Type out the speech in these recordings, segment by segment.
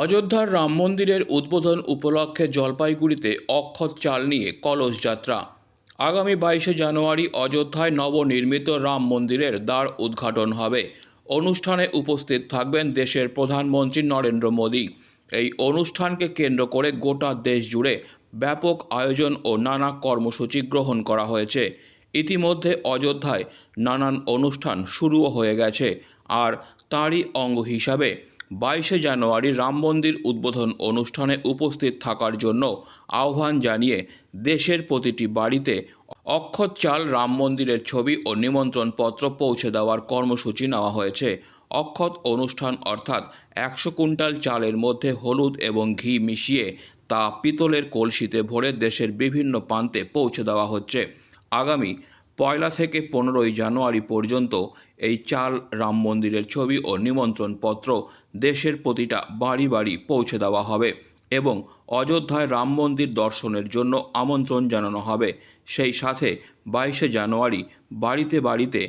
অযোধ্যার রাম মন্দিরের উদ্বোধন উপলক্ষে জলপাইগুড়িতে অক্ষত চাল নিয়ে কলস যাত্রা। আগামী বাইশে জানুয়ারি অযোধ্যায় নবনির্মিত রাম মন্দিরের দ্বার উদ্ঘাটন হবে। অনুষ্ঠানে উপস্থিত থাকবেন দেশের প্রধানমন্ত্রী নরেন্দ্র মোদী। এই অনুষ্ঠানকে কেন্দ্র করে গোটা দেশ জুড়ে ব্যাপক আয়োজন ও নানা কর্মসূচি গ্রহণ করা হয়েছে। ইতিমধ্যে অযোধ্যায় নানান অনুষ্ঠান শুরুও হয়ে গেছে। আর তারই অঙ্গ হিসাবে বাইশে জানুয়ারি রাম মন্দির উদ্বোধন অনুষ্ঠানে উপস্থিত থাকার জন্য আহ্বান জানিয়ে দেশের প্রতিটি বাড়িতে অক্ষত চাল রাম মন্দিরের ছবি ও নিমন্ত্রণপত্র পৌঁছে দেওয়ার কর্মসূচি নেওয়া হয়েছে। অক্ষত অনুষ্ঠান অর্থাৎ একশো কুইন্টাল চালের মধ্যে হলুদ এবং ঘি মিশিয়ে তা পিতলের কলসিতে ভরে দেশের বিভিন্ন প্রান্তে পৌঁছে দেওয়া হচ্ছে। আগামী পয়লা থেকে পনেরোই জানুয়ারি পর্যন্ত এই চাল রাম মন্দিরের ছবি ও নিমন্ত্রণপত্র দেশের প্রতিটা বাড়ি বাড়ি পৌঁছে দেওয়া হবে এবং অযোধ্যায় রাম মন্দির দর্শনের জন্য আমন্ত্রণ জানানো হবে। সেই সাথে বাইশে জানুয়ারি বাড়িতে বাড়িতে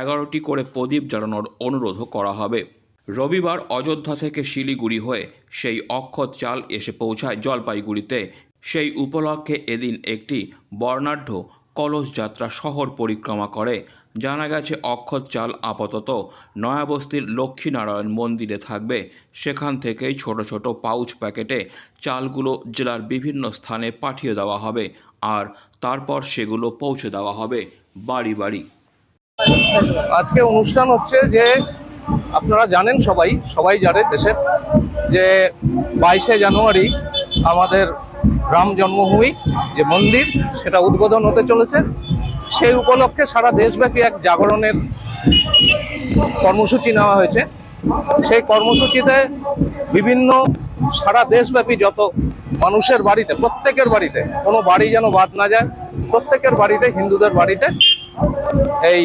এগারোটি করে প্রদীপ জ্বালানোর অনুরোধও করা হবে। রবিবার অযোধ্যা থেকে শিলিগুড়ি হয়ে সেই অক্ষত চাল এসে পৌঁছায় জলপাইগুড়িতে। সেই উপলক্ষে এদিন একটি বর্ণাঢ্য কলস যাত্রা শহর পরিক্রমা করে। জানা গেছে, অক্ষত চাল আপাতত নয়াবস্তির লক্ষ্মীনারায়ণ মন্দিরে থাকবে। সেখান থেকেই ছোট ছোট পাউচ প্যাকেটে চালগুলো জেলার বিভিন্ন স্থানে পাঠিয়ে দেওয়া হবে আর তারপর সেগুলো পৌঁছে দেওয়া হবে বাড়ি বাড়ি। আজকে অনুষ্ঠান হচ্ছে যে, আপনারা জানেন সবাই সবাই জানে দেশের, যে বাইশে জানুয়ারি আমাদের রাম জন্মভূমি যে মন্দির, সেটা উদ্বোধন হতে চলেছে। সেই উপলক্ষে সারা দেশব্যাপী এক জাগরণের কর্মসূচি নেওয়া হয়েছে। সেই কর্মসূচিতে বিভিন্ন সারা দেশব্যাপী যত মানুষের বাড়িতে, প্রত্যেকের বাড়িতে, কোনো বাড়ি যেন বাদ না যায়, প্রত্যেকের বাড়িতে, হিন্দুদের বাড়িতে এই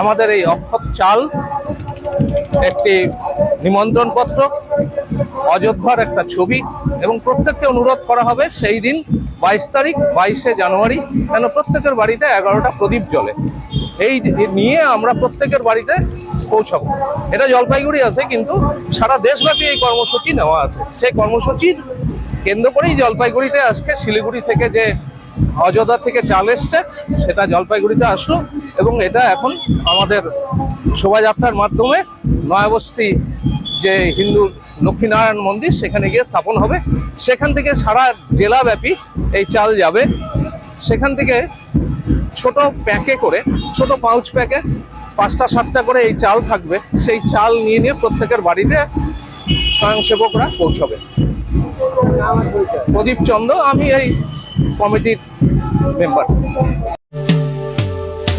আমাদের এই অক্ষত চাল একটি নিমন্ত্রণ পত্র অযোধ্যার একটা ছবি এবং প্রত্যেককে অনুরোধ করা হবে সেই দিন বাইশ তারিখ, বাইশে জানুয়ারি, কেন প্রত্যেকের বাড়িতে এগারোটা প্রদীপ জ্বলে। এই নিয়ে আমরা প্রত্যেকের বাড়িতে পৌঁছাবো। এটা জলপাইগুড়ি আছে, কিন্তু সারা দেশব্যাপী এই কর্মসূচি নেওয়া আছে। সেই কর্মসূচির কেন্দ্র করেই জলপাইগুড়িতে আজকে শিলিগুড়ি থেকে যে অযোধ্যা থেকে চাল এসছে, সেটা জলপাইগুড়িতে আসলো এবং এটা এখন আমাদের শোভাযাত্রার মাধ্যমে নয়াবস্তি যে হিন্দু লক্ষ্মীনারায়ণ মন্দির সেখানে গিয়ে স্থাপন হবে। সেখান থেকে সারা জেলাব্যাপী এই চাল যাবে। সেখান থেকে ছোট প্যাকে করে ছোট পাউচ প্যাকে পাঁচটা সাতটা করে এই চাল থাকবে। সেই চাল নিয়ে নিয়ে প্রত্যেকের বাড়িতে স্বয়ংসেবকরা পৌঁছবে। প্রদীপ চন্দ্র আমি এই কমিটির member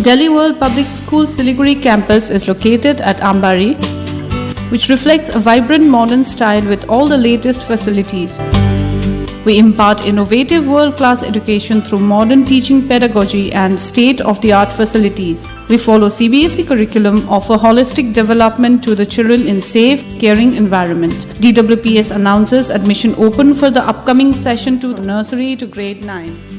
Delhi World Public School Siliguri campus is located at Ambari, which reflects a vibrant modern style with all the latest facilities. We impart innovative world class education through modern teaching pedagogy and state of the art facilities. We follow CBSE curriculum, offer holistic development to the children in safe, caring environment. DWPS announces admission open for the upcoming session to the nursery to grade 9.